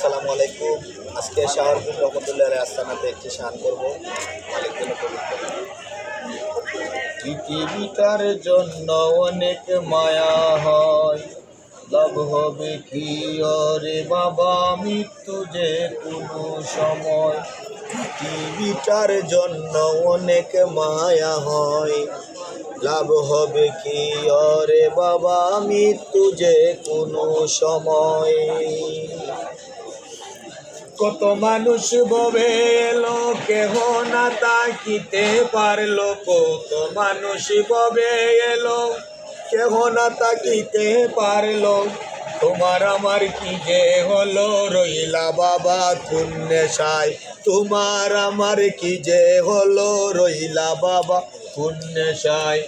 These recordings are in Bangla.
আসসালামু আলাইকুম। আজকে শাহরুখ রহমতুল্লাহ আস্তানাতে একটি শান করব। মালিক জন্য পৃথিবীটার জন্য অনেক মায়া হয়। লাভ হবে কি? রে বাবা, মৃত্যু যে কোনো সময়। পৃথিবীটার জন্য অনেক মায়া হয়। লাভ হবে কি? রে বাবা, মৃত্যু যে কোনো সময়। কত মানুষ ববে এলো কেহ না তাকিতে পারল, কত মানুষ ববে এলো কেহ না তাকিতে পারল। তোমার আমার কি যে হলো, রইলা বাবা কোন নেশায় তোমার আমার কি যে হলো, রইলা বাবা কোন নেশায়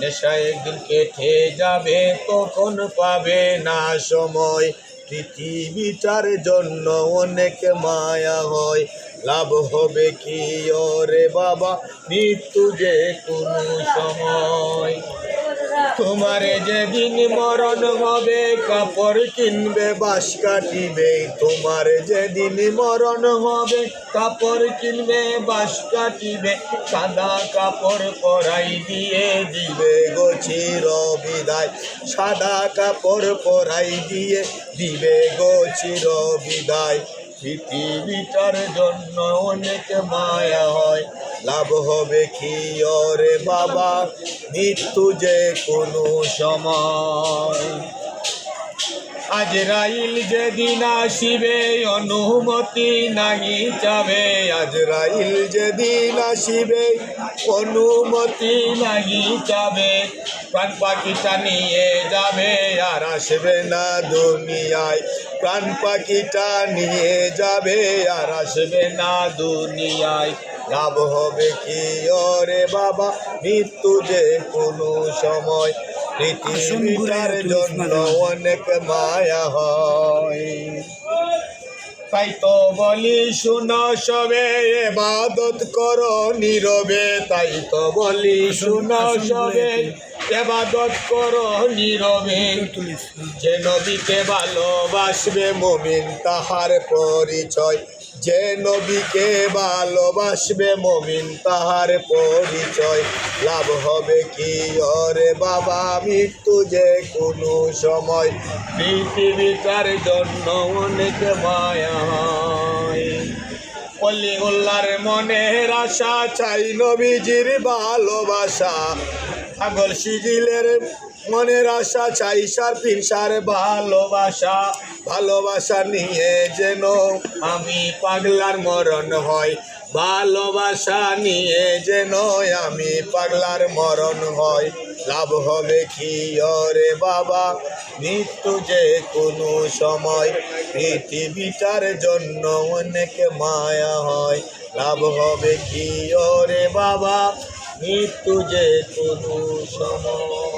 নেশায় একদিন কেটে যাবে, তখন পাবে না সময়। পৃথিবীটার জন্য অনেক মায়া হয়। লাভ হবে কি? ওরে বাবা, মৃত্যু যে কোনো সময়। তোমার যেদিন মরণ হবে, কাপড় কিনবে বাস কাটিবে। তোমার যেদিন মরণ হবে, কাপড় কিনবে বাস কাটিবে। সাদা কাপড় পরাই দিয়ে দিবে গছির বিদায় সাদা কাপড় পরাই দিয়ে দিবে গো চির বিদায় পৃথিবীটার জন্য অনেক মায়া হয়। লাভ হবে কি ওরে বাবা? মৃত্যু যে কোনো সময়। আজরাইল যেদিন আসিবে, অনুমতি নাহি যাবে। আজরাইল যেদিন আসিবে, অনুমতি নাহি যাবে। প্রাণ পাখিটা নিয়ে যাবে আর আসবে না দুনিয়ায়। প্রাণ পাখিটা নিয়ে যাবে আর আসবে না দুনিয়ায়। লাভ হবে কি? ওরে বাবা, মৃত্যু যে কোনো সময়। পৃথিবীটার জন্য অনেক মায়া হয়। তাই তো বলি শুনো সবে এবাদত করো নীরবে। তাই তো বলি শুনো সবে এবাদত করো নীরবে। যে নবীকে ভালোবাসবে মমিন তাহার পরিচয় যে নবীকে ভালোবাসবে মমিন, তাহার পরিচয় লাভ হবে কি? ওরে বাবা, মৃত্যু যে কোনো সময়। পৃথিবীটার জন্য অনেক মায়া হয় অলি উল্লার মনের আশা, চাই নবীজির ভালোবাসা। ছাগল সিজিলের মনের আশা চাই সার পিনসার ভালোবাসা ভালোবাসা নিয়ে যেন আমি পাগলার মরণ হয় ভালোবাসা নিয়ে যেন আমি পাগলার মরণ হয় লাভ হবে কি ওরে বাবা? মৃত্যু যে কোনো সময় পৃথিবীটার জন্য অনেক মায়া হয়। লাভ হবে কি ওরে বাবা? মৃত্যু যে কোনো সময়